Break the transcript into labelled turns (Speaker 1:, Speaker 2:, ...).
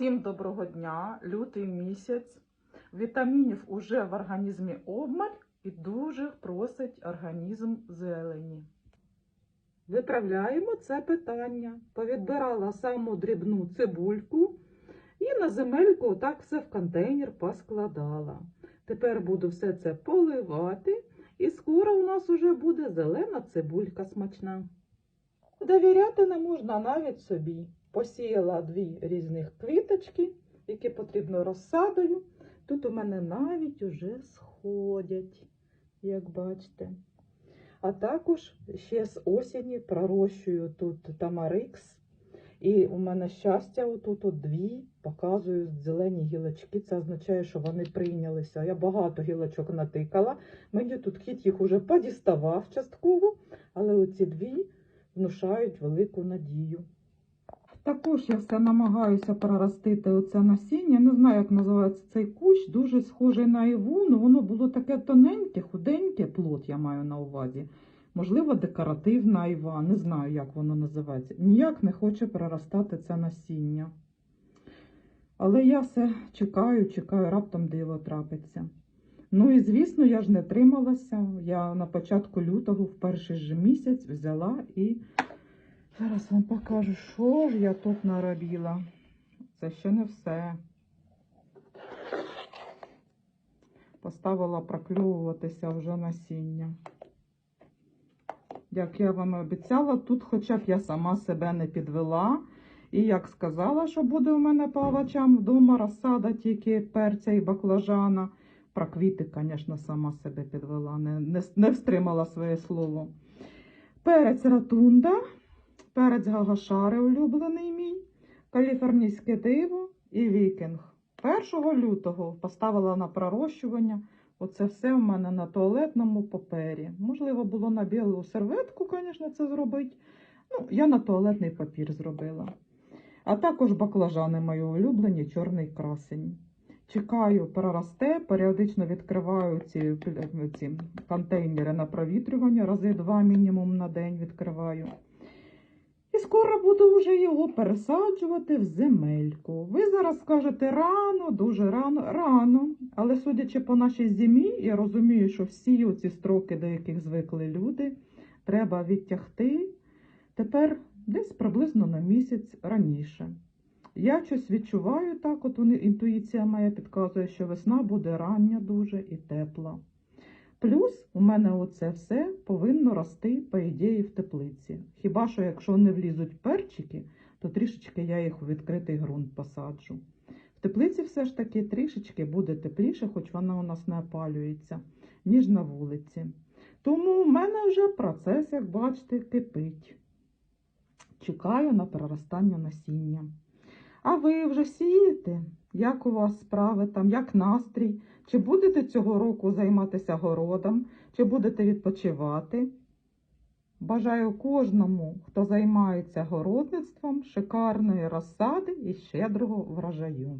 Speaker 1: Всім доброго дня, лютий місяць. Вітамінів уже в організмі обмаль і дуже просить організм зелені. Виправляємо це питання. Повідбирала саму дрібну цибульку і на земельку так все в контейнер поскладала. Тепер буду все це поливати, і скоро у нас уже буде зелена цибулька смачна. Довіряти не можна навіть собі. Посіяла дві різних квіточки, які потрібно розсадою. Тут у мене навіть уже сходять, як бачите. А також ще з осені пророщую тут тамарикс. І у мене щастя, отут от дві показую зелені гілочки. Це означає, що вони прийнялися. Я багато гілочок натикала. Мені тут кіт їх уже подіставав частково, але оці дві внушають велику надію. Також я все намагаюся проростити оце насіння. Не знаю, як називається цей кущ, дуже схожий на івуну. Воно було таке тоненьке, худеньке, плод я маю на увазі. Можливо, декоративна іва, не знаю, як воно називається. Ніяк не хоче проростати це насіння. Але я все чекаю, чекаю, раптом диво трапиться. Ну і звісно, я ж не трималася. Я на початку лютого, в перший же місяць, взяла і зараз вам покажу, що ж я тут наробила. Це ще не все. Поставила прокльовуватися вже насіння. Як я вам обіцяла, тут хоча б я сама себе не підвела. І як сказала, що буде у мене по овочам вдома розсада тільки перця і баклажана. Про квіти, звісно, сама себе підвела, не, не, не встримала своє слово. Перець ратунда, перець гагашари улюблений мій, каліфорнійське диво і вікінг. 1 лютого поставила на пророщування. Оце все в мене на туалетному папері. Можливо, було на білу серветку, звісно, це зробити. Ну, я на туалетний папір зробила. А також баклажани мої улюблені, чорний красень. Чекаю, проросте, періодично відкриваю ці, ці контейнери на провітрювання, рази два мінімум на день відкриваю. Скоро буду вже його пересаджувати в земельку. Ви зараз скажете рано, дуже рано, рано. Але судячи по нашій зимі, я розумію, що всі ці строки, до яких звикли люди, треба відтягти тепер десь приблизно на місяць раніше. Я щось відчуваю так, от інтуїція моя підказує, що весна буде рання дуже і тепла. Плюс у мене оце все повинно рости, по ідеї, в теплиці. Хіба що, якщо не влізуть перчики, то трішечки я їх у відкритий ґрунт посаджу. В теплиці все ж таки трішечки буде тепліше, хоч вона у нас не опалюється, ніж на вулиці. Тому в мене вже процес, як бачите, кипить. Чекаю на проростання насіння. А ви вже сієте? Як у вас справи там, як настрій? Чи будете цього року займатися городом, чи будете відпочивати? Бажаю кожному, хто займається городництвом, шикарної розсади і щедрого врожаю.